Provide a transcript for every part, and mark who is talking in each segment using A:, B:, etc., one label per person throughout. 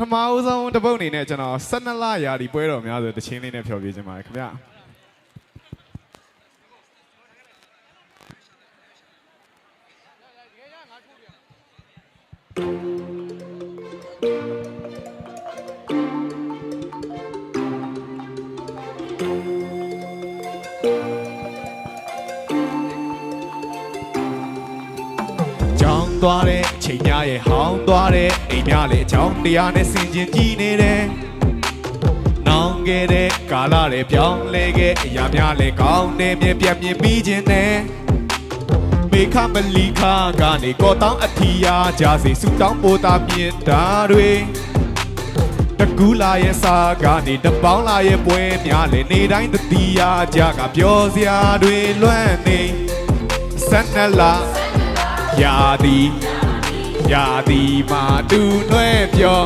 A: ထမဦးဆုံးတစ်ပုတ်အနေနဲ့ကျွန်တော်12လရာဒီပွဲတော်များဆိုတချင်းလေးနဲ့ဖျော်ပြခြင်းပါတယ်ခင်ဗျာ သွားတဲ့အချိန်များရဲ့ဟောင်းသွားတဲ့အိမ်များလေအကြောင်းတရားနဲ့ဆင်ကျင်ကြည့်နေတယ်။နောင်ခဲ့တဲ့ကာလတွေပြောင်းလဲခဲ့အရာများလေကောင်းတယ်မြဲပြတ်မြင်ပြီးခြင်းနဲ့မေခမလီခါကနေကောတောင်းအထီးယာကြစေဆူတောင်းပိုတာမြင်တာတွေတကူလာရဲ့စာကနေတပေါင်းလာရဲ့ပွဲများလေနေတိုင်းတတိယာကြကပြောစရာတွေလွမ်းနေဆက်နလာ ရာဒီရာဒီမာတူနှွဲပြော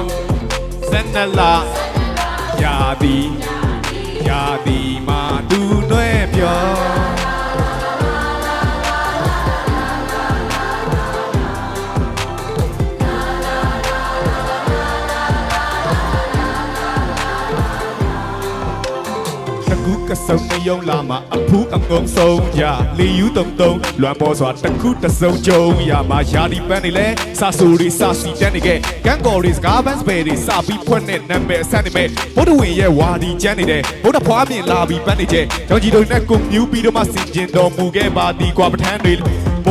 A: စနလာရာဒီရာဒီမာ ကူကစုံမယုံလာမှာအဖူးအငုံဆုံးရလေယူတုံတုံလွမ်းပေါ်စွာတခုတစုံကြုံရမှာယာဒီပန်းနေလဲစာဆူရီစာစီတန်းနေခဲ့ကန်ကော်ရီစကားဘန်စပယ်ရီစာပြီးဖွက်နဲ့နာမည်အဆက်နေမဲ့ဘုဒ္ဓဝင်ရဲ့ဝါဒီကျန်းနေတဲ့ဘုဒ္ဓဖွားမြင်လာပြီးပန်းနေကျကြောင်ကြီးတို့နဲ့ကွန်မြူပြီးတော့မှစင်ကျင်တော်မူခဲ့ပါဒီကွာပထန်းတွေ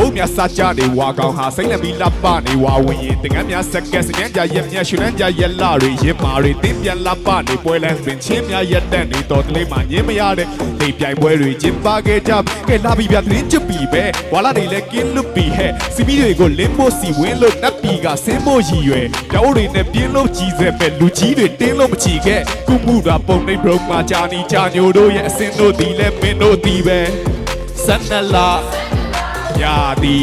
A: ဘုံမြစာကြနေဝါကောင်ဟာစိမ့်လက်ပြီးလက်ပနေဝါဝင်ရင်တင်ကန်းများစက်ကက်စမြန်ကြရက်မြရွှေလန်းကြရက်လာတွေရင်မာတွေတင်းပြန်လက်ပနေပွဲလန်းစင်ချင်းများရက်တက်နေတော်တလေးမှညင်းမရတဲ့နေပြိုင်ပွဲတွေကျင်းပခဲ့ကြကဲလာပြီးပြသတင်းချပြီပဲဝါလာတွေလည်းကင်းလွတ်ပြီဟဲ့စီမီတွေကိုလင်းဖို့စီဝင်းလို့နတ်ပီကဆင်းဖို့ရည်ရွယ်ပြောင်းတွေနဲ့ပြင်းလို့ကြီးစက်ပဲလူကြီးတွေတင်းလို့မချီခဲ့ကုမှုတာပုံနေဘရုံမှာကြာနီကြာညိုတို့ရဲ့အစင်တို့ဒီလဲမင်းတို့ဒီပဲဆန္ဒလာ ရာဒီ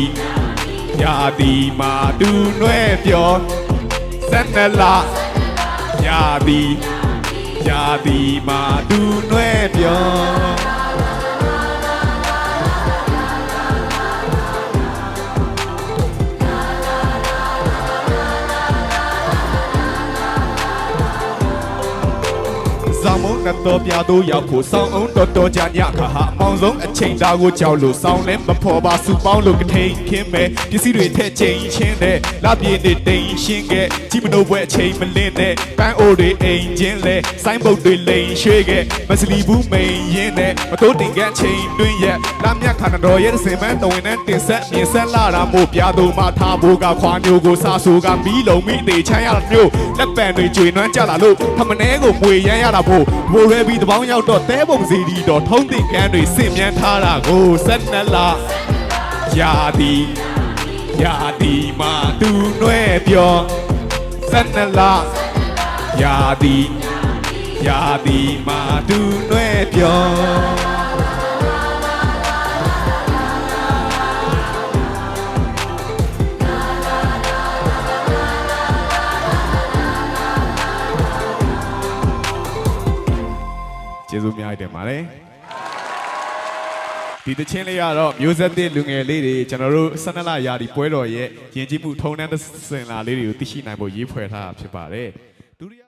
A: ရာဒီမာတူနှွဲပြောစနလာရာဒီရာဒီမာတူနှွဲပြော ဆောင်မုံနဲ့တော့ပြတော့ရောက်ဖို့ဆောင်းအောင်တော်တော်ကြာညခါဟာအမောင်ဆုံးအချိန်သားကိုကြောက်လို့ဆောင်းလဲမဖော်ပါစုပေါင်းလို့ကထိန်ခင်းမဲ့ပစ္စည်းတွေထက်ချိန်ချင်းတဲ့လပြည့်နေတိန်ရှင်းခဲ့ကြီးမလို့ဘွဲအချိန်မလင်းတဲ့ပန်းအိုတွေအိမ်ချင်းလဲဆိုင်းပုတ်တွေလိန်ရွှေခဲ့မစလီဘူးမိန်ရင်းနဲ့မတိုးတင်ကအချိန်တွင်းရက်လာမြခါနတော်ရဲ့စင်မန်းတော်ဝင်နဲ့တင်ဆက်မြင်ဆက်လာတာမို့ပြသူမှထားဖို့ကခွာမျိုးကိုစာဆူကမီးလုံးမိသေးချမ်းရတာမျိုးလက်ပံတွေကျွေနှွမ်းကြလာလို့ထမနဲကိုမွေရမ်းရတာဖို့ဘိုးရဲပြီးတပေါင်းရောက်တော့တဲပုံစီဒီတော့ထုံးတင်ကန်းတွေစင်မြန်းထားတာကိုဆက်နလာယာဒီယာဒီမာတူနှွဲပြောဆက်နလာယာဒီယာဒီမာတူနှွဲပြော ကျေးဇူးများတင်ပါတယ်ဒီတချင်းလေးကတော့မျိုးဆက်သစ်လူငယ်လေးတွေကျွန်တော်တို့ဆန္ဒလရာဒီပွဲတော်ရဲ့ယဉ်ကျေးမှုထုံးတမ်းသစင်လာလေးတွေကိုသိရှိနိုင်ဖို့ရေးဖွဲ့ထားတာဖြစ်ပါတယ်ဒုတိယ